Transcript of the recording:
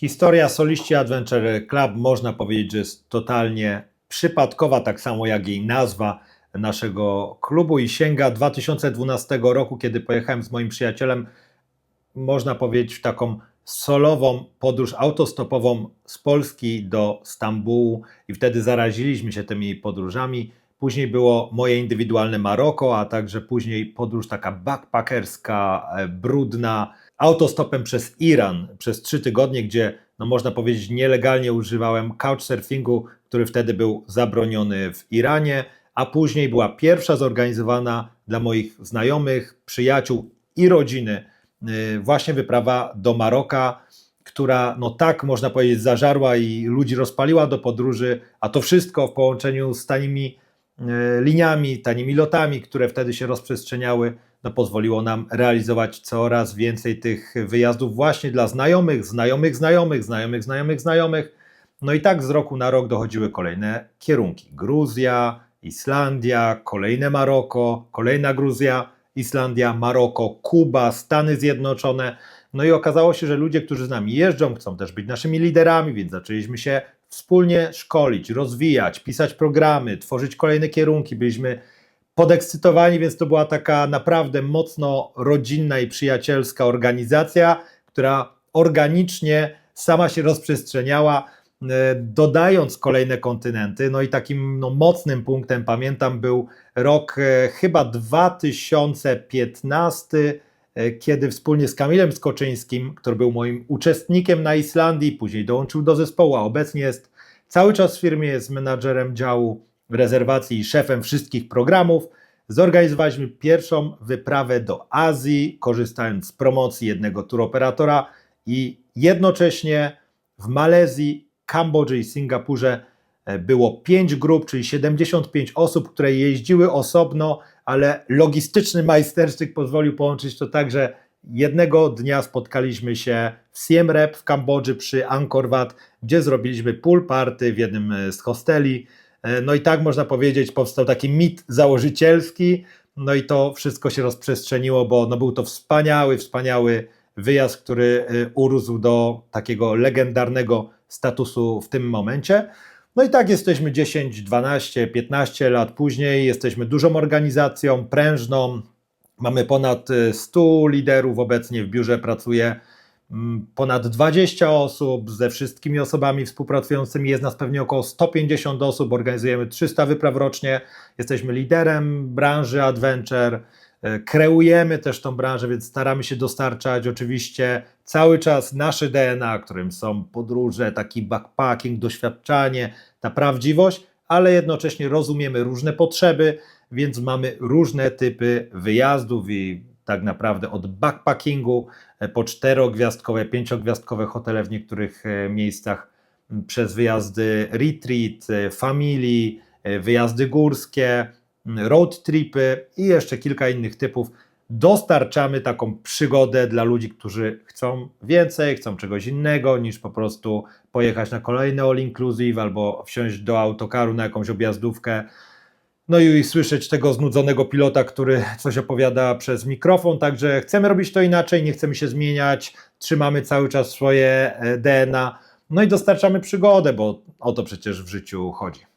Historia Soliści Adventure Club można powiedzieć, że jest totalnie przypadkowa, tak samo jak jej nazwa naszego klubu i sięga 2012 roku, kiedy pojechałem z moim przyjacielem, można powiedzieć, w taką solową podróż autostopową z Polski do Stambułu i wtedy zaraziliśmy się tymi podróżami. Później było moje indywidualne Maroko, a także później podróż taka backpackerska, e, brudna, autostopem przez Iran przez trzy tygodnie, gdzie no można powiedzieć nielegalnie używałem couchsurfingu, który wtedy był zabroniony w Iranie, a później była pierwsza zorganizowana dla moich znajomych, przyjaciół i rodziny y, właśnie wyprawa do Maroka, która no tak można powiedzieć zażarła i ludzi rozpaliła do podróży, a to wszystko w połączeniu z tanimi liniami, tanimi lotami, które wtedy się rozprzestrzeniały, no pozwoliło nam realizować coraz więcej tych wyjazdów właśnie dla znajomych, znajomych, znajomych, znajomych, znajomych, znajomych. No i tak z roku na rok dochodziły kolejne kierunki. Gruzja, Islandia, kolejne Maroko, kolejna Gruzja, Islandia, Maroko, Kuba, Stany Zjednoczone. No i okazało się, że ludzie, którzy z nami jeżdżą, chcą też być naszymi liderami, więc zaczęliśmy się wspólnie szkolić, rozwijać, pisać programy, tworzyć kolejne kierunki. Byliśmy podekscytowani, więc to była taka naprawdę mocno rodzinna i przyjacielska organizacja, która organicznie sama się rozprzestrzeniała, dodając kolejne kontynenty. No i takim no, mocnym punktem, pamiętam, był rok e, chyba 2015, e, kiedy wspólnie z Kamilem Skoczyńskim, który był moim uczestnikiem na Islandii, później dołączył do zespołu, a obecnie jest cały czas w firmie, jest menadżerem działu rezerwacji i szefem wszystkich programów, zorganizowaliśmy pierwszą wyprawę do Azji, korzystając z promocji jednego turoperatora i jednocześnie w Malezji, Kambodży i Singapurze e, było pięć grup, czyli 75 osób, które jeździły osobno, ale logistyczny majstersztyk pozwolił połączyć to tak, że jednego dnia spotkaliśmy się w Siem Reap w Kambodży przy Angkor Wat, gdzie zrobiliśmy pool party w jednym e, z hosteli. E, No i tak można powiedzieć, powstał taki mit założycielski, no i to wszystko się rozprzestrzeniło, bo no był to wspaniały, wspaniały wyjazd, który urósł do takiego legendarnego statusu w tym momencie. No i tak jesteśmy 10, 12, 15 lat później, jesteśmy dużą organizacją, prężną, mamy ponad e, 100 liderów obecnie w biurze, pracuje mm, ponad 20 osób, ze wszystkimi osobami współpracującymi. Jest nas pewnie około 150 osób, organizujemy 300 wypraw rocznie, jesteśmy liderem branży adventure, kreujemy też tą branżę, więc staramy się dostarczać oczywiście cały czas nasze DNA, którym są podróże, taki backpacking, doświadczanie, ta prawdziwość, ale jednocześnie rozumiemy różne potrzeby, więc mamy różne typy wyjazdów i tak naprawdę od backpackingu e, po czterogwiazdkowe, pięciogwiazdkowe hotele w niektórych e, miejscach przez wyjazdy retreat, e, family, e, wyjazdy górskie, road tripy i jeszcze kilka innych typów. Dostarczamy taką przygodę dla ludzi, którzy chcą więcej, chcą czegoś innego niż po prostu pojechać na kolejny all inclusive albo wsiąść do autokaru na jakąś objazdówkę. No i słyszeć tego znudzonego pilota, który coś opowiada przez mikrofon. Także chcemy robić to inaczej, nie chcemy się zmieniać, trzymamy cały czas swoje e, DNA, no i dostarczamy przygodę, bo o to przecież w życiu chodzi.